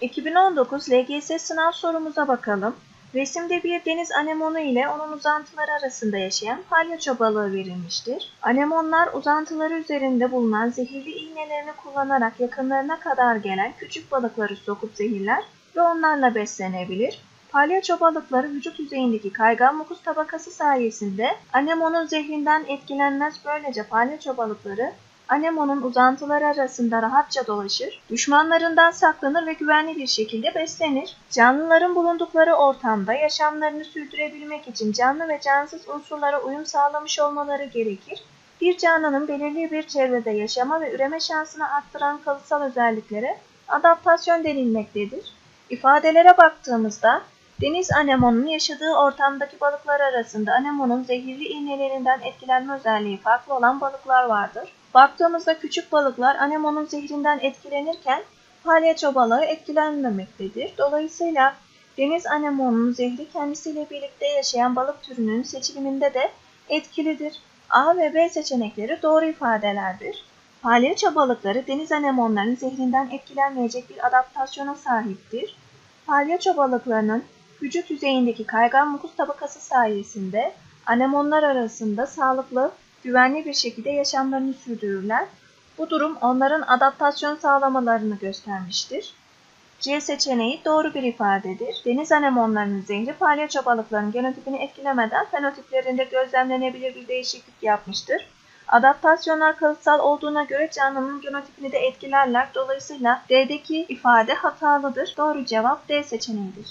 2019 LGS sınav sorumuza bakalım. Resimde bir deniz anemonu ile onun uzantıları arasında yaşayan palyaço balığı verilmiştir. Anemonlar uzantıları üzerinde bulunan zehirli iğnelerini kullanarak yakınlarına kadar gelen küçük balıkları sokup zehirler ve onlarla beslenebilir. Palyaço balıkları vücut yüzeyindeki kaygan mukus tabakası sayesinde anemonun zehrinden etkilenmez. Böylece palyaço balıkları anemonun uzantıları arasında rahatça dolaşır, düşmanlarından saklanır ve güvenli bir şekilde beslenir. Canlıların bulundukları ortamda yaşamlarını sürdürebilmek için canlı ve cansız unsurlara uyum sağlamış olmaları gerekir. Bir canlının belirli bir çevrede yaşama ve üreme şansını arttıran kalıtsal özelliklere adaptasyon denilmektedir. İfadelere baktığımızda deniz anemonunun yaşadığı ortamdaki balıklar arasında anemonun zehirli iğnelerinden etkilenme özelliği farklı olan balıklar vardır. Baktığımızda küçük balıklar anemonun zehrinden etkilenirken palyaço balığı etkilenmemektedir. Dolayısıyla deniz anemonunun zehri kendisiyle birlikte yaşayan balık türünün seçiliminde de etkilidir. A ve B seçenekleri doğru ifadelerdir. Palyaço balıkları deniz anemonlarının zehrinden etkilenmeyecek bir adaptasyona sahiptir. Palyaço balıklarının vücut yüzeyindeki kaygan mukus tabakası sayesinde anemonlar arasında sağlıklı, güvenli bir şekilde yaşamlarını sürdürürler. Bu durum onların adaptasyon sağlamalarını göstermiştir. C seçeneği doğru bir ifadedir. Deniz anemonlarının zehri palyaço balıkların genotipini etkilemeden fenotiplerinde gözlemlenebilir bir değişiklik yapmıştır. Adaptasyonlar kalıtsal olduğuna göre canlının genotipini de etkilerler. Dolayısıyla D'deki ifade hatalıdır. Doğru cevap D seçeneğidir.